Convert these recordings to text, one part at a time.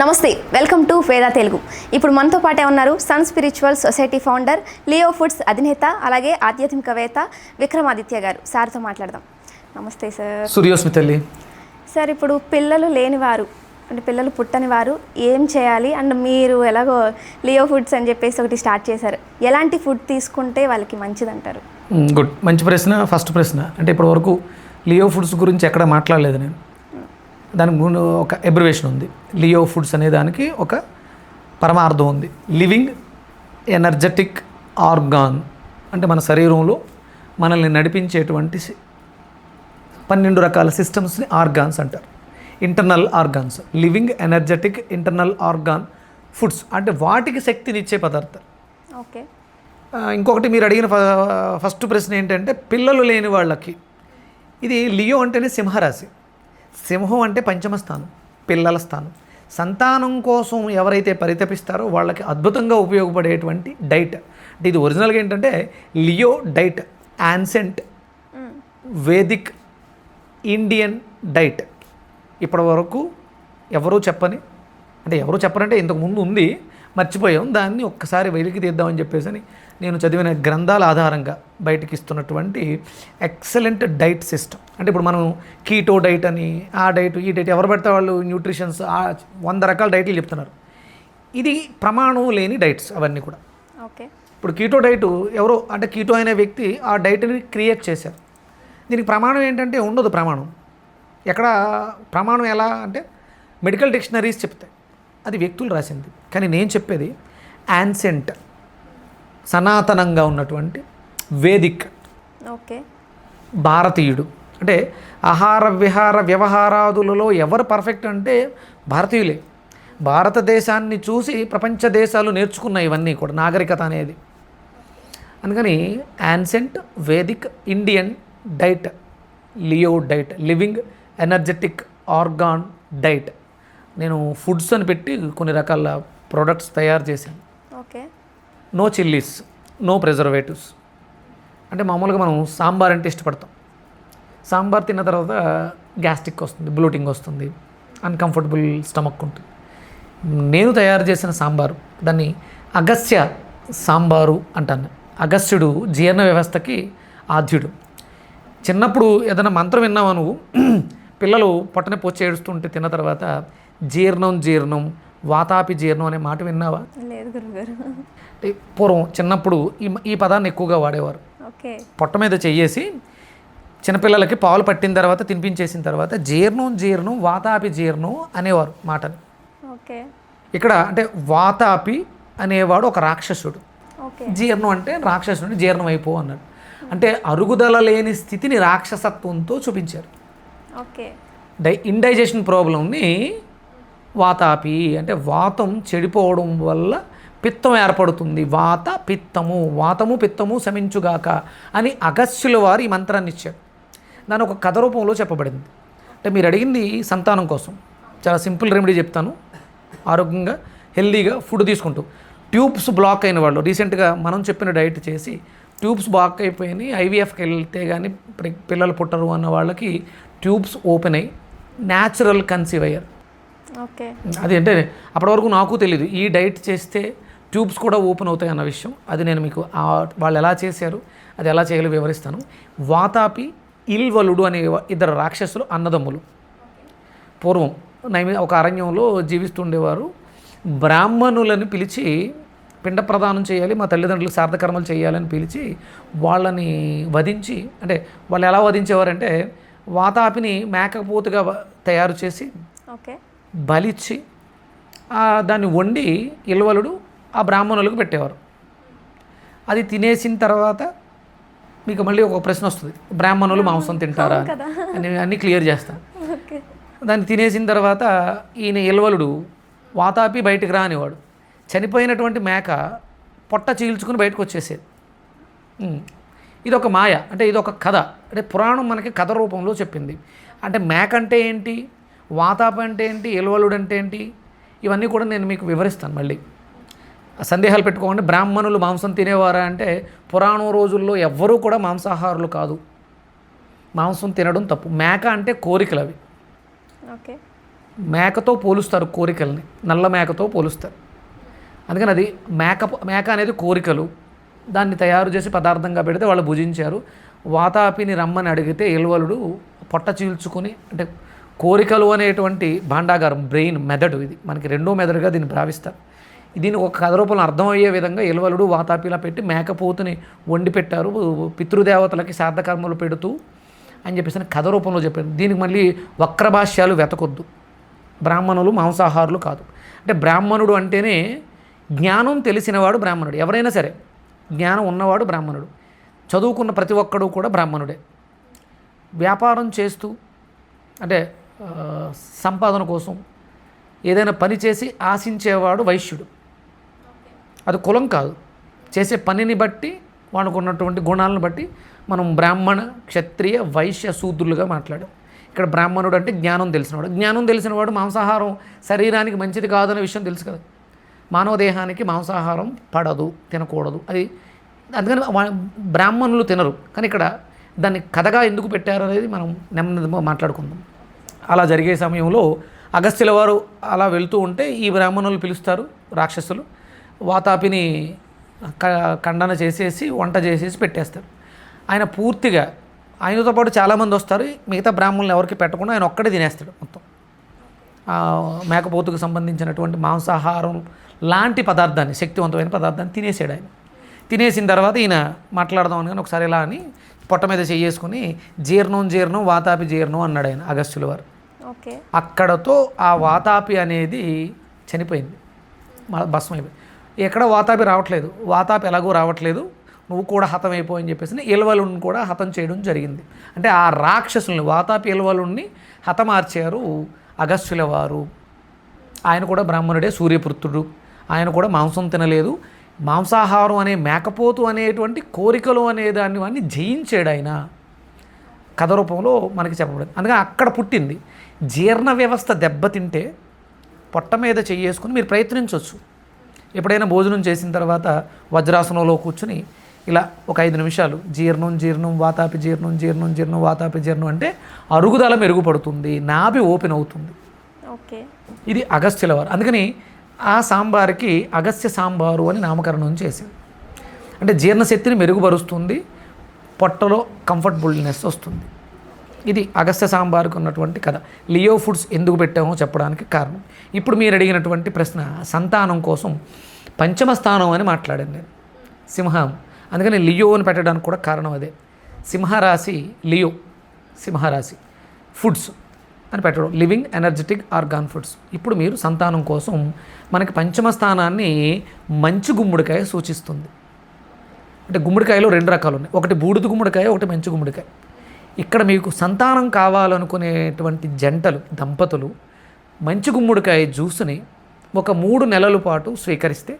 నమస్తే welcome to వేదా తెలుగు. ఇప్పుడు మనతో పాటే ఉన్నారు sun spiritual society founder Leo foods అధినేత అలాగే ఆధ్యాత్మికవేత్త విక్రమాదిత్య గారు. సార్తో మాట్లాడదాం. నమస్తే సార్. సూర్యోస్మి తల్లి సార్ ఇప్పుడు పిల్లలు లేనివారు అంటే పిల్లలు పుట్టని వారు ఏం చేయాలి? అండ్ మీరు ఎలాగో లియో ఫుడ్స్ అని చెప్పేసి ఒకటి స్టార్ట్ చేశారు. ఎలాంటి ఫుడ్ తీసుకుంటే వాళ్ళకి మంచిదంటారు? Hmm, good. మంచి ప్రశ్న ఫస్ట్ ప్రశ్న. అంటే ఇప్పటి వరకు లియో ఫుడ్స్ గురించి ఎక్కడ మాట్లాడలేదు నేను. దానికి ముందు ఒక ఎబ్రివేషన్ ఉంది. లియో ఫుడ్స్ అనే దానికి ఒక పరమార్థం ఉంది. లివింగ్ ఎనర్జెటిక్ ఆర్గాన్ అంటే మన శరీరంలో మనల్ని నడిపించేటువంటి పన్నెండు రకాల సిస్టమ్స్ని ఆర్గాన్స్ అంటారు. Internal organs living energetic internal organ foods అంటే వాటికి శక్తినిచ్చే పదార్థాలు. ఓకే. ఇంకొకటి మీరు అడిగిన ఫస్ట్ ప్రశ్న ఏంటంటే పిల్లలు లేని వాళ్ళకి. ఇది లియో అంటేనే సింహరాశి. సింహం అంటే పంచమ స్థానం పిల్లల స్థానం. సంతానం కోసం ఎవరైతే పరితపిస్తారో వాళ్ళకి అద్భుతంగా ఉపయోగపడేటువంటి డైట్. అంటే ఇది ఒరిజినల్గా ఏంటంటే Leo diet ancient Vedic Indian diet. ఇప్పటి వరకు ఎవరూ చెప్పని అంటే ఎవరు చెప్పరంటే ఇంతకుముందు ఉంది మర్చిపోయాం. దాన్ని ఒక్కసారి వెలికి తీద్దామని చెప్పేసి అని నేను చదివిన గ్రంథాల ఆధారంగా బయటికి ఇస్తున్నటువంటి ఎక్సలెంట్ డైట్ సిస్టమ్. అంటే ఇప్పుడు మనం కీటో డైట్ అని ఆ డైట్ ఈ డైట్ ఎవరు పెడితే వాళ్ళు న్యూట్రిషన్స్ ఆ వంద రకాల డైట్లు చెప్తున్నారు. ఇది ప్రమాణం లేని డైట్స్ అవన్నీ కూడా. ఓకే. ఇప్పుడు కీటో డైట్ ఎవరో అంటే కీటో అనే వ్యక్తి ఆ డైట్ని క్రియేట్ చేశారు. దీనికి ప్రమాణం ఏంటంటే ఉండదు ప్రమాణం. ఎక్కడ ప్రమాణం ఎలా అంటే మెడికల్ డిక్షనరీస్ చెప్తాయి. అది వ్యక్తులు రాసింది. కానీ నేను చెప్పేది యాన్సెంట్ సనాతనంగా ఉన్నటువంటి వేదిక్. ఓకే. భారతీయుడు. అంటే ఆహార విహార వ్యవహారాదులలో ఎవరు పర్ఫెక్ట్ అంటే భారతీయులే. భారతదేశాన్ని చూసి ప్రపంచ దేశాలు నేర్చుకున్నాయి ఇవన్నీ కూడా నాగరికత అనేది. అందుకని ancient Vedic Indian diet Leo diet living energetic organ diet నేను ఫుడ్స్ అని పెట్టి కొన్ని రకాల ప్రోడక్ట్స్ తయారు చేశాను. Okay. No chillies no preservatives. అంటే మామూలుగా మనం సాంబార్ అంటే ఇష్టపడతాం. సాంబార్ తిన్న తర్వాత గ్యాస్ట్రిక్ వస్తుంది బ్లోటింగ్ వస్తుంది అన్కంఫర్టబుల్ స్టమక్ ఉంటుంది. నేను తయారు చేసిన సాంబారు దాన్ని అగస్త్య సాంబారు అంటాను. అగస్త్యుడు జీర్ణ వ్యవస్థకి ఆద్యుడు. చిన్నప్పుడు ఏదైనా మంత్రం విన్నావా నువ్వు? పిల్లలు పొట్టనే పొచ్చి ఏడుస్తుంటే తిన్న తర్వాత జీర్ణం జీర్ణం వాతాపి జీర్ణం అనే మాట విన్నావా? లేదు గురుగారు. పూర్వం చిన్నప్పుడు ఈ ఈ పదాన్ని ఎక్కువగా వాడేవారు. ఓకే. పొట్ట మీద చెయ్యేసి చిన్నపిల్లలకి పాలు పట్టిన తర్వాత తినిపించేసిన తర్వాత జీర్ణం జీర్ణం వాతాపి జీర్ణం అనేవారు మాటని ఓకే. ఇక్కడ అంటే వాతాపి అనేవాడు ఒక రాక్షసుడు. జీర్ణం అంటే రాక్షసుడు జీర్ణం అయిపో అన్నాడు. అంటే అరుగుదల లేని స్థితిని రాక్షసత్వంతో చూపించారు. ఓకే. డై ఇండైజెషన్ ప్రాబ్లంని వాతాపి అంటే వాతం చెడిపోవడం వల్ల పిత్తం ఏర్పడుతుంది. వాత పిత్తము వాతము పిత్తము శమించుగాక అని అగస్యుల వారు ఈ మంత్రాన్ని ఇచ్చారు. దాని ఒక కథ రూపంలో చెప్పబడింది. అంటే మీరు అడిగింది సంతానం కోసం. చాలా సింపుల్ రెమెడీ చెప్తాను. ఆరోగ్యంగా హెల్దీగా ఫుడ్ తీసుకుంటూ. ట్యూబ్స్ బ్లాక్ అయిన వాళ్ళు రీసెంట్గా మనం చెప్పిన డైట్ చేసి ట్యూబ్స్ బ్లాక్ అయిపోయినాయి ఐవీఎఫ్కి వెళ్తే కానీ పిల్లలు పుట్టరు అన్న వాళ్ళకి ట్యూబ్స్ ఓపెన్ అయ్యి న్యాచురల్ కన్సీవ్ అయ్యారు. అది అంటే అప్పటి వరకు నాకు తెలియదు ఈ డైట్ చేస్తే ట్యూబ్స్ కూడా ఓపెన్ అవుతాయి అన్న విషయం. అది నేను మీకు వాళ్ళు ఎలా చేశారు అది ఎలా చేయాలో వివరిస్తాను. వాతాపి ఇల్వలుడు అనే ఇద్దరు రాక్షసులు అన్నదమ్ములు. పూర్వం నైమి ఒక అరణ్యంలో జీవిస్తుండేవారు. బ్రాహ్మణులను పిలిచి పిండ ప్రదానం చేయాలి మా తల్లిదండ్రులకు సార్థకర్మలు చేయాలని పిలిచి వాళ్ళని వధించి అంటే వాళ్ళు ఎలా వధించేవారంటే వాతాపిని మేకపోతుగా తయారు చేసి ఓకే. బలిచ్చి దాన్ని వండి ఇల్వలుడు ఆ బ్రాహ్మణులకు పెట్టేవారు. అది తినేసిన తర్వాత మీకు మళ్ళీ ఒక ప్రశ్న వస్తుంది. బ్రాహ్మణులు మాంసం తింటారా. అని అన్నీ క్లియర్ చేస్తాను దాన్ని తినేసిన తర్వాత ఈయన ఇల్వలుడు వాతాపి బయటికి రానివాడు. చనిపోయినటువంటి మేక పొట్ట చీల్చుకుని బయటకు వచ్చేసేది. ఒక మాయ అంటే ఇది ఒక కథ. అంటే పురాణం మనకి కథ రూపంలో చెప్పింది. అంటే మేక అంటే ఏంటి? వాతాపి అంటే ఏంటి ఎలువలుడు అంటే ఏంటి ఇవన్నీ కూడా నేను మీకు వివరిస్తాను మళ్ళీ. సందేహాలు పెట్టుకోండి బ్రాహ్మణులు మాంసం తినేవారా అంటే పురాణం రోజుల్లో ఎవ్వరూ కూడా మాంసాహారులు కాదు. మాంసం తినడం తప్పు. మేక అంటే కోరికలు అవి. ఓకే. మేకతో పోలుస్తారు కోరికల్ని. నల్ల మేకతో పోలుస్తారు. అందుకని అది మేక మేక అనేది కోరికలు. దాన్ని తయారు చేసి పదార్థంగా పెడితే వాళ్ళు భుజించారు. వాతాపిని రమ్మని అడిగితే ఎలువలుడు పొట్ట చీల్చుకొని అంటే కోరికలు అనేటువంటి భాండాగారం బ్రెయిన్ మెదడు ఇది. మనకి రెండో మెదడుగా దీన్ని భావిస్తారు. దీనికి ఒక కథ రూపంలో అర్థమయ్యే విధంగా ఎలువలుడు వాతాపిలా పెట్టి మేకపోతుని వండి పెట్టారు. పితృదేవతలకి శ్రాద్ధకర్మలు పెడుతూ అని చెప్పేసి కథ రూపంలో చెప్పారు. దీనికి మళ్ళీ వక్రభాష్యాలు వెతకొద్దు. బ్రాహ్మణులు మాంసాహారులు కాదు. అంటే బ్రాహ్మణుడు అంటేనే జ్ఞానం తెలిసినవాడు బ్రాహ్మణుడు. ఎవరైనా సరే జ్ఞానం ఉన్నవాడు బ్రాహ్మణుడు. చదువుకున్న ప్రతి ఒక్కడు కూడా బ్రాహ్మణుడే. వ్యాపారం చేస్తూ అంటే సంపాదన కోసం ఏదైనా పని చేసి ఆశించేవాడు వైశ్యుడు. అది కులం కాదు. చేసే పనిని బట్టి వానికి ఉన్నటువంటి గుణాలను బట్టి మనం బ్రాహ్మణ క్షత్రియ వైశ్య శూద్రులుగా మాట్లాడాం. ఇక్కడ బ్రాహ్మణుడు అంటే జ్ఞానం తెలిసినవాడు. జ్ఞానం తెలిసినవాడు మాంసాహారం శరీరానికి మంచిది కాదనే విషయం తెలుసు కదా. మానవ దేహానికి మాంసాహారం పడదు తినకూడదు. అది అందుకని బ్రాహ్మణులు తినరు. కానీ ఇక్కడ దాన్ని కథగా ఎందుకు పెట్టారు అనేది మనం నెమ్మదిగా మాట్లాడుకుందాం. అలా జరిగే సమయంలో అగస్త్యుల వారు అలా వెళ్తూ ఉంటే ఈ బ్రాహ్మణులు పిలుస్తారు రాక్షసులు. వాతాపిని క- ఖండన చేసేసి వంట చేసేసి పెట్టేస్తారు. ఆయన పూర్తిగా ఆయనతో పాటు చాలామంది వస్తారు. మిగతా బ్రాహ్మణులు ఎవరికి పెట్టకుండా ఆయన ఒక్కడే తినేస్తాడు మొత్తం. మేకపోతుకు సంబంధించినటువంటి మాంసాహారం లాంటి పదార్థాన్ని శక్తివంతమైన పదార్థాన్ని తినేసాడు ఆయన. తినేసిన తర్వాత ఈయన మాట్లాడదాం అని కానీ ఒకసారి ఇలా అని పొట్ట మీద చేసుకుని జీర్ణం జీర్ణం వాతాపి జీర్ణం అన్నాడు ఆయన అగస్త్యుల వారు. అక్కడతో ఆ వాతాపి అనేది చనిపోయింది. భస్మం అయిపోయింది. ఎక్కడ వాతాపి రావట్లేదు. వాతాపి ఎలాగో రావట్లేదు. నువ్వు కూడా హతం అయిపో అని చెప్పేసి ఇల్వలుని కూడా హతం చేయడం జరిగింది. అంటే ఆ రాక్షసుల్ని వాతాపి ఎల్వలుని హతమార్చారు అగస్త్యుల వారు. ఆయన కూడా బ్రాహ్మణుడే సూర్యపుత్రుడు. ఆయన కూడా మాంసం తినలేదు. మాంసాహారం అనే మేకపోతు అనేటువంటి కోరికలు అనే దాన్ని వాడిని జయించాడు ఆయన. కథ రూపంలో మనకి చెప్పబడింది. అందుకని అక్కడ పుట్టింది. జీర్ణ వ్యవస్థ దెబ్బతింటే పొట్ట మీద చెయ్యేసుకుని మీరు ప్రయత్నించవచ్చు. ఎప్పుడైనా భోజనం చేసిన తర్వాత వజ్రాసనంలో కూర్చుని ఇలా ఒక ఐదు నిమిషాలు జీర్ణం జీర్ణం వాతాపి జీర్ణం జీర్ణం జీర్ణం వాతాపి జీర్ణం అంటే అరుగుదల మెరుగుపడుతుంది నాభి ఓపెన్ అవుతుంది. ఓకే. ఇది అగస్త్యుల వారు. అందుకని ఆ సాంబార్కి అగస్త్య సాంబారు అని నామకరణం చేసింది అంటే జీర్ణశక్తిని మెరుగుపరుస్తుంది పొట్టలో కంఫర్టబుల్నెస్ వస్తుంది. ఇది అగస్త్య సాంబార్కు ఉన్నటువంటి కథ. లియో ఫుడ్స్ ఎందుకు పెట్టామో చెప్పడానికి కారణం. ఇప్పుడు మీరు అడిగినటువంటి ప్రశ్న సంతానం కోసం పంచమ స్థానం అని మాట్లాడాను నేను. సింహం. అందుకని లియో అని పెట్టడానికి కూడా కారణం అదే. సింహరాశి లియో. సింహరాశి ఫుడ్స్ అని పెట్టడం. Living energetic organ foods. ఇప్పుడు మీరు సంతానం కోసం మనకి పంచమ స్థానాన్ని మంచి గుమ్మడికాయ సూచిస్తుంది. అంటే గుమ్మడికాయలో రెండు రకాలు ఉన్నాయి. ఒకటి బూడిద గుమ్మడికాయ ఒకటి మంచి గుమ్మడికాయ. ఇక్కడ మీకు సంతానం కావాలనుకునేటువంటి జంటలు దంపతులు మంచి గుమ్మడికాయ జ్యూస్ని ఒక మూడు నెలల పాటు స్వీకరిస్తే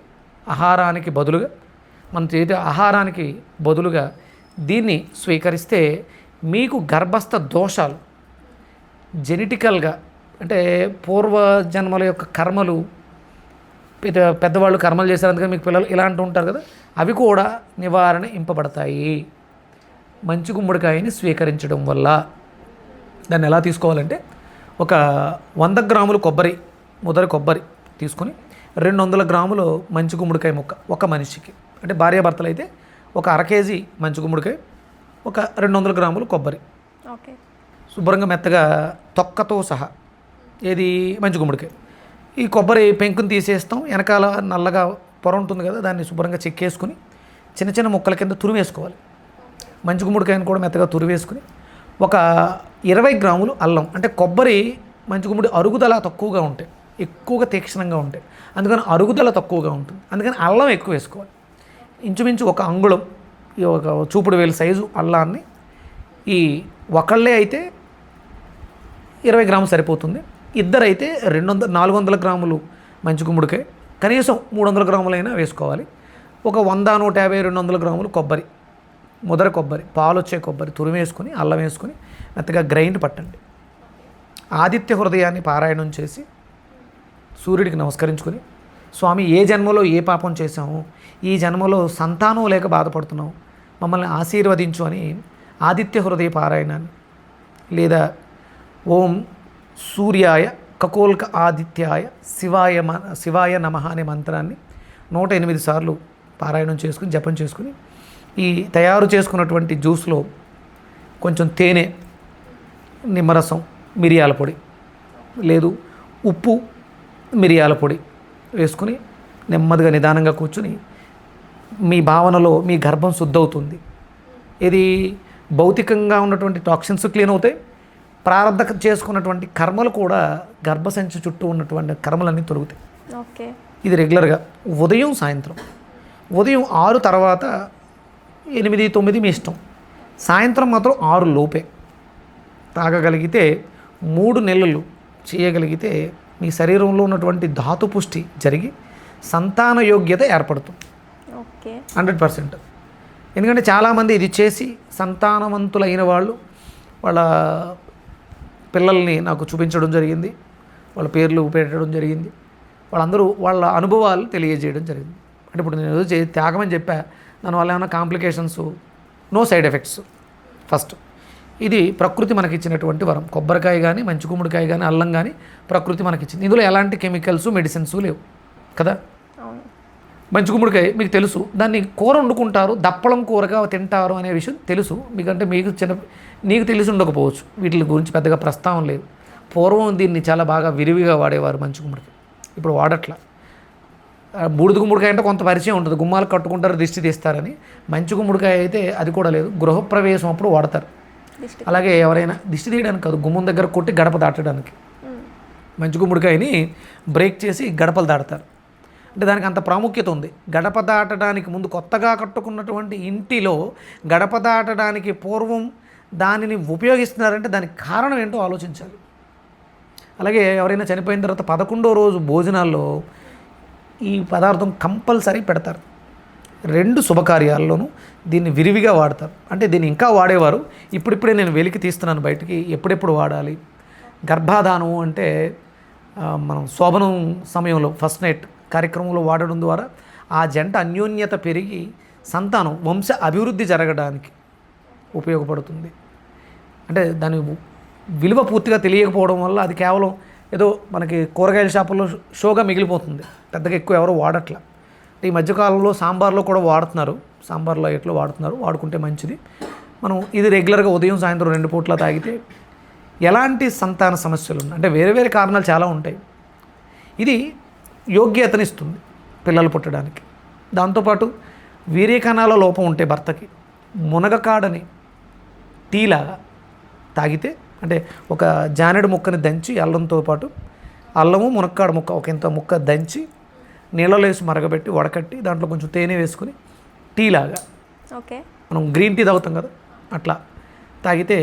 ఆహారానికి బదులుగా మన చేతి ఆహారానికి బదులుగా దీన్ని స్వీకరిస్తే మీకు గర్భస్థ దోషాలు జెనెటికల్గా అంటే పూర్వజన్మల యొక్క కర్మలు పెద్ద- పెద్దవాళ్ళు కర్మలు చేశారు అందుకని మీకు పిల్లలు ఇలాంటి ఉంటారు కదా అవి కూడా నివారణ ఇంపబడతాయి. మంచి గుమ్మడికాయని స్వీకరించడం వల్ల దాన్ని ఎలా తీసుకోవాలంటే ఒక వంద గ్రాములు కొబ్బరి ముదర కొబ్బరి తీసుకొని రెండు వందల గ్రాములు మంచి గుమ్మడికాయ ముక్క ఒక మనిషికి. అంటే భార్యాభర్తలు అయితే ఒక అర కేజీ మంచి గుమ్మడికాయ ఒక రెండు వందల గ్రాములు కొబ్బరి. ఓకే. శుభ్రంగా మెత్తగా తొక్కతో సహా ఏది మంచి గుమ్మడికాయ. ఈ కొబ్బరి పెంకుని తీసేస్తాం వెనకాల నల్లగా పొర ఉంటుంది కదా దాన్ని శుభ్రంగా చెక్కేసుకుని చిన్న చిన్న ముక్కల కింద తురివేసుకోవాలి మంచి గుమ్మడికాయను కూడా మెత్తగా తురివేసుకుని ఒక ఇరవై గ్రాములు అల్లం అంటే కొబ్బరి మంచి గుమ్మడి అరుగుదల తక్కువగా ఉంటాయి ఎక్కువగా తీక్షణంగా ఉంటాయి అందుకని అరుగుదల తక్కువగా ఉంటుంది. అందుకని అల్లం ఎక్కువ వేసుకోవాలి. ఇంచుమించు ఒక అంగుళం ఈ ఒక చూపుడు వేలు సైజు అల్లాన్ని ఈ ఒకళ్ళే అయితే ఇరవై గ్రాములు సరిపోతుంది. ఇద్దరైతే రెండు వందల నాలుగు వందల గ్రాములు మంచి గుమ్మడికాయ కనీసం మూడు వందల గ్రాములైనా వేసుకోవాలి. ఒక వంద నూట యాభై రెండు వందల గ్రాములు కొబ్బరి. ముదర కొబ్బరి పాలు వచ్చే కొబ్బరి తురిమేసుకుని అల్లం వేసుకొని మెత్తగా గ్రైండ్ పట్టండి. ఆదిత్య హృదయాన్ని పారాయణం చేసి సూర్యుడికి నమస్కరించుకొని స్వామి ఏ జన్మలో ఏ పాపం చేశాము ఈ జన్మలో సంతానం లేక బాధపడుతున్నాం మమ్మల్ని ఆశీర్వదించు అని ఆదిత్య హృదయ పారాయణాన్ని లేదా ఓం సూర్యాయ కకోల్క ఆదిత్యాయ శివాయ మ శివాయ నమ అనే మంత్రాన్ని నూట ఎనిమిది సార్లు పారాయణం చేసుకుని జపం చేసుకుని ఈ తయారు చేసుకున్నటువంటి జ్యూస్లో కొంచెం తేనె నిమ్మరసం మిరియాల పొడి లేదు ఉప్పు మిరియాల పొడి వేసుకుని నెమ్మదిగా నిదానంగా కూర్చుని మీ భావనలో మీ గర్భం శుద్ధవుతుంది. ఇది భౌతికంగా ఉన్నటువంటి టాక్సిన్స్ క్లీన్ అవుతాయి. ప్రారంభ చేసుకున్నటువంటి కర్మలు కూడా గర్భసంచి చుట్టూ ఉన్నటువంటి కర్మలన్నీ తొలుగుతాయి. ఓకే. ఇది రెగ్యులర్గా ఉదయం సాయంత్రం. ఉదయం ఆరు తర్వాత ఎనిమిది తొమ్మిది మీ ఇష్టం. సాయంత్రం మాత్రం ఆరు లోపే. తాగగలిగితే మూడు నెలలు చేయగలిగితే మీ శరీరంలో ఉన్నటువంటి ధాతు పుష్టి జరిగి సంతాన యోగ్యత ఏర్పడుతుంది. ఓకే. Hundred percent. ఎందుకంటే చాలామంది ఇది చేసి సంతానవంతులైన వాళ్ళు వాళ్ళ పిల్లల్ని నాకు చూపించడం జరిగింది వాళ్ళ పేర్లు పెట్టడం జరిగింది. వాళ్ళందరూ వాళ్ళ అనుభవాలు తెలియజేయడం జరిగింది. అంటే ఇప్పుడు నేను ఏదో చే త్యాగమని చెప్పా దానివల్ల ఏమైనా complications? No side effects. First ఇది ప్రకృతి మనకి ఇచ్చినటువంటి వరం. కొబ్బరికాయ కానీ మంచి గుమ్మడికాయ కానీ అల్లం కానీ ప్రకృతి మనకి ఇచ్చింది ఇందులో ఎలాంటి కెమికల్స్ మెడిసిన్స్ లేవు. కదా? మంచి గుమ్మడికాయ మీకు తెలుసు. దాన్ని కూర వండుకుంటారు దప్పలం కూరగా తింటారు అనే విషయం తెలుసు. మీకంటే మీకు చిన్న నీకు తెలిసి ఉండకపోవచ్చు. వీటి గురించి పెద్దగా ప్రస్తావన లేదు. పూర్వం దీన్ని చాలా బాగా విరివిగా వాడేవారు మంచి గుమ్మడికాయ. ఇప్పుడు వాడట్ల. బూడిద గుమ్మడికాయ అంటే కొంత పరిచయం ఉంటుంది. గుమ్మాలు కట్టుకుంటారు దిష్టి తీస్తారని. మంచి గుమ్మడికాయ అయితే అది కూడా లేదు. గృహప్రవేశం అప్పుడు వాడతారు. అలాగే ఎవరైనా దిష్టి తీయడానికి కాదు గుమ్మం దగ్గర కొట్టి గడప దాటడానికి. మంచి గుమ్మడికాయని బ్రేక్ చేసి గడపలు దాడతారు. అంటే దానికి అంత ప్రాముఖ్యత ఉంది. గడప దాటడానికి ముందు కొత్తగా కట్టుకున్నటువంటి ఇంటిలో గడప దాటడానికి పూర్వం దానిని ఉపయోగిస్తున్నారంటే దానికి కారణం ఏంటో ఆలోచించాలి. అలాగే ఎవరైనా చనిపోయిన తర్వాత పదకొండో రోజు భోజనాల్లో ఈ పదార్థం కంపల్సరీ పెడతారు. రెండు శుభకార్యాల్లోనూ దీన్ని విరివిగా వాడతారు. అంటే దీన్ని ఇంకా వాడేవారు. ఇప్పుడిప్పుడే నేను వెలికి తీస్తున్నాను బయటికి. ఎప్పుడెప్పుడు వాడాలి? గర్భాధానం అంటే మనం శోభనం సమయంలో ఫస్ట్ నైట్ కార్యక్రమంలో వాడడం ద్వారా ఆ జంట అన్యోన్యత పెరిగి సంతానం వంశ అభివృద్ధి జరగడానికి ఉపయోగపడుతుంది. అంటే దాని విలువ పూర్తిగా తెలియకపోవడం వల్ల అది కేవలం ఏదో మనకి కూరగాయల షాపుల్లో షోగా మిగిలిపోతుంది. పెద్దగా ఎక్కువ ఎవరు వాడట్లా. ఈ మధ్యకాలంలో సాంబార్లో కూడా వాడుతున్నారు. సాంబార్లో ఎట్లా వాడుతున్నారు? వాడుకుంటే మంచిది. మనం ఇది రెగ్యులర్గా ఉదయం సాయంత్రం రెండు పూట్ల తాగితే ఎలాంటి సంతాన సమస్యలు ఉన్నాయి అంటే వేరే వేరే కారణాలు చాలా ఉంటాయి. ఇది యోగ్యతనిస్తుంది పిల్లలు పుట్టడానికి. దాంతోపాటు వీర్యకణాల లోపం ఉంటే భర్తకి మునగకాడని టీలాగా తాగితే అంటే ఒక జానెడు ముక్కని దంచి అల్లంతో పాటు అల్లము మునక్కాడ ముక్క ఒక ఇంత ముక్క దంచి నీళ్ళలో వేసి మరగబెట్టి వడకట్టి దాంట్లో కొంచెం తేనె వేసుకుని టీలాగా ఓకే. మనం గ్రీన్ టీ తాగుతాం కదా అట్లా తాగితే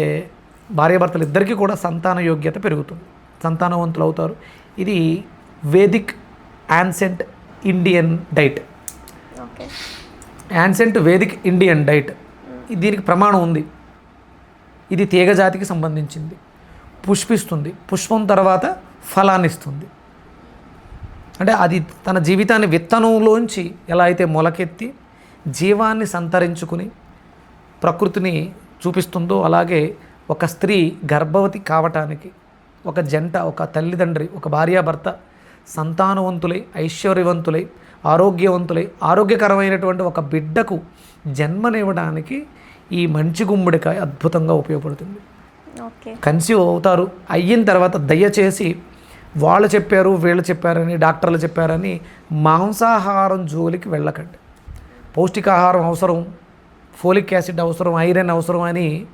భార్యాభర్తలు ఇద్దరికీ కూడా సంతాన యోగ్యత పెరుగుతుంది. సంతానవంతులు అవుతారు. ఇది Vedic ancient Indian diet. Okay. Ancient Vedic Indian diet. దీనికి ప్రమాణం ఉంది. ఇది తీగ జాతికి సంబంధించింది. పుష్పిస్తుంది. పుష్పం తర్వాత ఫలాన్ని ఇస్తుంది అంటే అది తన జీవితాన్ని విత్తనంలోంచి ఎలా అయితే మొలకెత్తి జీవాన్ని సంతరించుకుని ప్రకృతిని చూపిస్తుందో అలాగే ఒక స్త్రీ గర్భవతి కావటానికి ఒక జంట ఒక తల్లిదండ్రి ఒక భార్యాభర్త సంతానవంతులై ఐశ్వర్యవంతులై ఆరోగ్యవంతులై ఆరోగ్యకరమైనటువంటి ఒక బిడ్డకు జన్మనివ్వడానికి ఈ మంచి గుమ్మడికాయ అద్భుతంగా ఉపయోగపడుతుంది. కన్సీవ్ అవుతారు. అయిన తర్వాత దయచేసి వాళ్ళు చెప్పారు వీళ్ళు చెప్పారని డాక్టర్లు చెప్పారని మాంసాహారం జోలికి వెళ్ళకండి. పౌష్టికాహారం అవసరం ఫోలిక్ యాసిడ్ అవసరం ఐరన్ అవసరం అని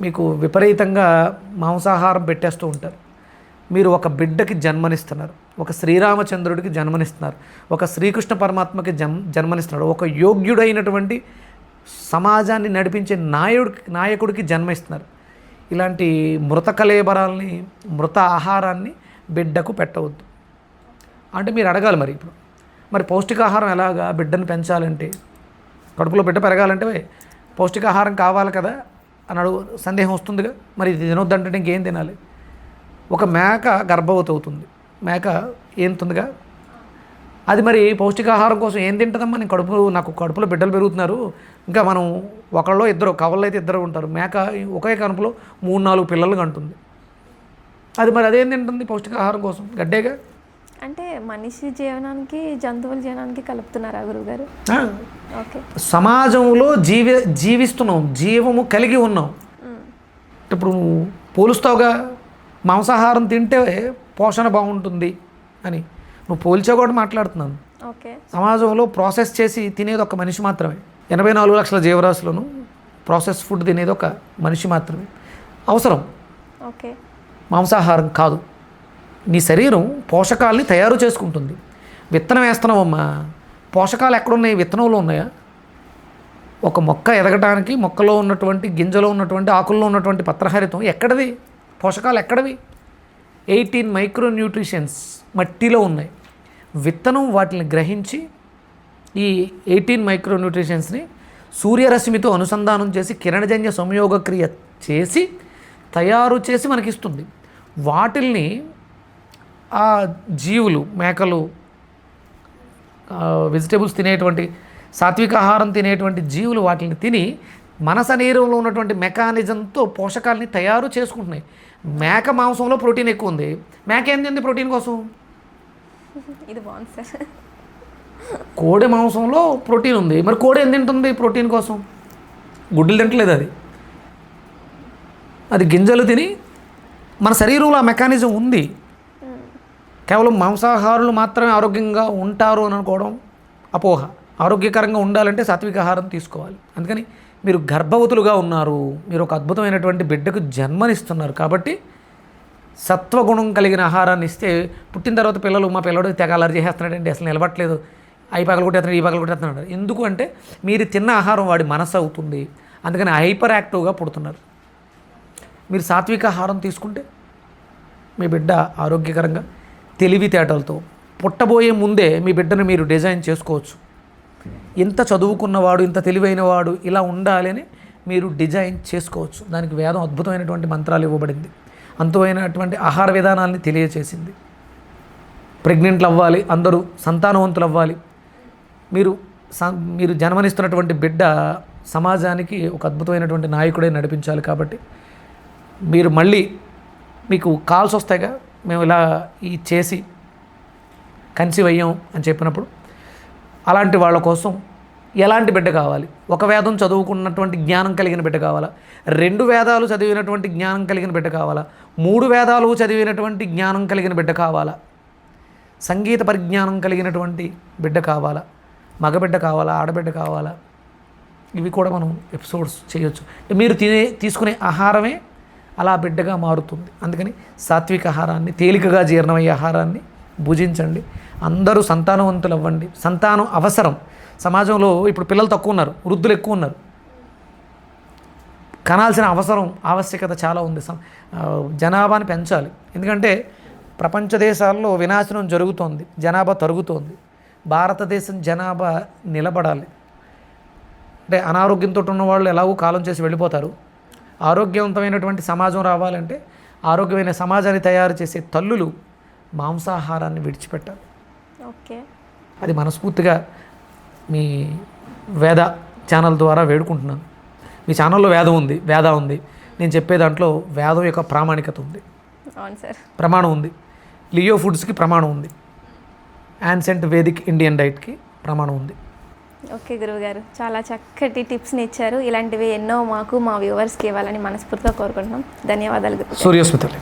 మీకు విపరీతంగా మాంసాహారం పెట్టేస్తూ ఉంటారు. మీరు ఒక బిడ్డకి జన్మనిస్తున్నారు ఒక శ్రీరామచంద్రుడికి జన్మనిస్తున్నారు ఒక శ్రీకృష్ణ పరమాత్మకి జన్ జన్మనిస్తున్నారు ఒక యోగ్యుడైనటువంటి సమాజాన్ని నడిపించే నాయుడు నాయకుడికి జన్మిస్తున్నారు. ఇలాంటి మృత కలేబరాల్ని మృత ఆహారాన్ని బిడ్డకు పెట్టవద్దు. అంటే మీరు అడగాలి మరి ఇప్పుడు. మరి పౌష్టికాహారం ఎలాగా బిడ్డను పెంచాలంటే? కడుపులో బిడ్డ పెరగాలంటే పౌష్టికాహారం కావాలి కదా అని అడుగు సందేహం వస్తుందిగా? మరి ఇది తినొద్దంటే ఇంకేం తినాలి? ఒక మేక గర్భవతి అవుతుంది. మేక ఏం అది మరి పౌష్టికాహారం కోసం ఏం తింటుందమ్మా? నేను కడుపు నాకు కడుపులో బిడ్డలు పెరుగుతున్నారు. ఇంకా మనం ఒకళ్ళో ఇద్దరు కవల్లో అయితే ఇద్దరు ఉంటారు. మేక ఒకే కనుపులో మూడు నాలుగు పిల్లలు కంటుంది. అది మరి అదేం తింటుంది పౌష్టికాహారం కోసం? గడ్డేగా? అంటే మనిషి జీవనానికి జంతువుల జీవనానికి కలుపుతున్నారా గురువుగారు. ఓకే. సమాజంలో జీవి జీవిస్తున్నాం. జీవము కలిగి ఉన్నాం. ఇప్పుడు పోలుస్తావుగా? మాంసాహారం తింటే పోషణ బాగుంటుంది అని. నువ్వు పోల్చే కూడా మాట్లాడుతున్నాను. ఓకే. సమాజంలో ప్రాసెస్ చేసి తినేది ఒక మనిషి మాత్రమే. ఎనభై నాలుగు లక్షల జీవరాశులను ప్రాసెస్ ఫుడ్ తినేది ఒక మనిషి మాత్రమే. అవసరం. ఓకే. మాంసాహారం కాదు. నీ శరీరం పోషకాలని తయారు చేసుకుంటుంది. విత్తనం వేస్తున్నావమ్మా. పోషకాలు ఎక్కడున్నాయి? విత్తనంలో ఉన్నాయా? ఒక మొక్క ఎదగటానికి మొక్కలో ఉన్నటువంటి గింజలో ఉన్నటువంటి ఆకుల్లో ఉన్నటువంటి పత్రహరితం ఎక్కడిది? పోషకాలు ఎక్కడివి? ఎయిటీన్ మైక్రో న్యూట్రిషన్స్ మట్టిలో ఉన్నాయి. విత్తనం వాటిని గ్రహించి ఈ ఎయిటీన్ మైక్రో న్యూట్రిషన్స్ని సూర్యరశ్మితో అనుసంధానం చేసి కిరణజన్య సంయోగ క్రియ చేసి తయారు చేసి మనకిస్తుంది. వాటిల్ని ఆ జీవులు మేకలు వెజిటేబుల్స్ తినేటువంటి సాత్విక ఆహారం తినేటువంటి జీవులు వాటిని తిని మన శరీరంలో ఉన్నటువంటి మెకానిజంతో పోషకాలని తయారు చేసుకుంటున్నాయి. మేక మాంసంలో ప్రోటీన్ ఎక్కువ ఉంది. మేక ఏంది ప్రోటీన్ కోసం? ఇది బాగుంది సార్. కోడి మాంసంలో ప్రోటీన్ ఉంది. మరి కోడి ఏం తింటుంది ప్రోటీన్ కోసం? గుడ్డలు తింటలేదు అది. అది గింజలు తిని మన శరీరంలో ఆ మెకానిజం ఉంది. కేవలం మాంసాహారులు మాత్రమే ఆరోగ్యంగా ఉంటారు అని అనుకోవడం అపోహ. ఆరోగ్యకరంగా ఉండాలంటే సాత్విక ఆహారం తీసుకోవాలి. అందుకని మీరు గర్భవతులుగా ఉన్నారు. మీరు ఒక అద్భుతమైనటువంటి బిడ్డకు జన్మనిస్తున్నారు. కాబట్టి సత్వగుణం కలిగిన ఆహారాన్ని ఇస్తే పుట్టిన తర్వాత పిల్లలు మా పిల్లడు తెగ అలర్జీ చేస్తున్నాడండి అసలు నిలబట్లేదు అవి పగలు కొట్టేస్తున్నాడు ఈ పగలు కొట్టేస్తున్నాడు. ఎందుకు అంటే మీరు తిన్న ఆహారం వాడి మనసు అవుతుంది. అందుకని హైపర్ యాక్టివ్గా పుడుతున్నారు. మీరు సాత్విక ఆహారం తీసుకుంటే మీ బిడ్డ ఆరోగ్యకరంగా తెలివితేటలతో పుట్టబోయే ముందే మీ బిడ్డను మీరు డిజైన్ చేసుకోవచ్చు. ఇంత చదువుకున్నవాడు ఇంత తెలివైనవాడు ఇలా ఉండాలి అని మీరు డిజైన్ చేసుకోవచ్చు. దానికి వేదం అద్భుతమైనటువంటి మంత్రాలు ఇవ్వబడింది. అంతమైనటువంటి ఆహార విధానాల్ని తెలియచేసింది. ప్రెగ్నెంట్లు అవ్వాలి అందరూ సంతానవంతులు అవ్వాలి. మీరు మీరు జన్మనిస్తున్నటువంటి బిడ్డ సమాజానికి ఒక అద్భుతమైనటువంటి నాయకుడే నడిపించాలి కాబట్టి మీరు మళ్ళీ మీకు కాల్స్ వస్తాయిగా మేము ఇలా ఈ చేసి కన్సీవ్ అయ్యాం అని చెప్పినప్పుడు అలాంటి వాళ్ళ కోసం ఎలాంటి బిడ్డ కావాలి? ఒక వేదం చదువుకున్నటువంటి జ్ఞానం కలిగిన బిడ్డ కావాలా? రెండు వేదాలు చదివినటువంటి జ్ఞానం కలిగిన బిడ్డ కావాలా? మూడు వేదాలు చదివినటువంటి జ్ఞానం కలిగిన బిడ్డ కావాలా? సంగీత పరిజ్ఞానం కలిగినటువంటి బిడ్డ కావాలా? మగబిడ్డ కావాలా? ఆడబిడ్డ కావాలా? ఇవి కూడా మనం ఎపిసోడ్స్ చేయొచ్చు. అంటే మీరు తినే తీసుకునే ఆహారమే అలా బిడ్డగా మారుతుంది. అందుకని సాత్విక ఆహారాన్ని తేలికగా జీర్ణమయ్యే ఆహారాన్ని భుజించండి. అందరూ సంతానవంతులు అవ్వండి సంతానం అవసరం. సమాజంలో ఇప్పుడు పిల్లలు తక్కువ ఉన్నారు వృద్ధులు ఎక్కువ ఉన్నారు. కనాల్సిన అవసరం ఆవశ్యకత చాలా ఉంది జనాభాని పెంచాలి. ఎందుకంటే ప్రపంచ దేశాల్లో వినాశనం జరుగుతోంది జనాభా తరుగుతోంది. భారతదేశం జనాభా నిలబడాలి. అంటే అనారోగ్యంతో ఉన్న వాళ్ళు ఎలాగో కాలం చేసి వెళ్ళిపోతారు. ఆరోగ్యవంతమైనటువంటి సమాజం రావాలంటే ఆరోగ్యమైన సమాజాన్ని తయారు చేసే తల్లులు మాంసాహారాన్ని విడిచిపెట్టాలి. ఓకే. అది మనస్ఫూర్తిగా మీ వేద ఛానల్ ద్వారా వేడుకుంటున్నాను. మీ ఛానల్లో వేదం ఉంది వేద ఉంది. నేను చెప్పే దాంట్లో వేదం యొక్క ప్రామాణికత ఉంది. అవును సార్. ప్రమాణం ఉంది. లియో ఫుడ్స్కి ప్రమాణం ఉంది. యాన్సెంట్ వేదిక్ ఇండియన్ డైట్కి ప్రమాణం ఉంది. ఓకే గురువుగారు చాలా చక్కటి టిప్స్ని ఇచ్చారు. ఇలాంటివి ఎన్నో మాకు మా వ్యూవర్స్కి ఇవ్వాలని మనస్ఫూర్తిగా కోరుకుంటున్నాం. ధన్యవాదాలు సూర్యస్మితలే.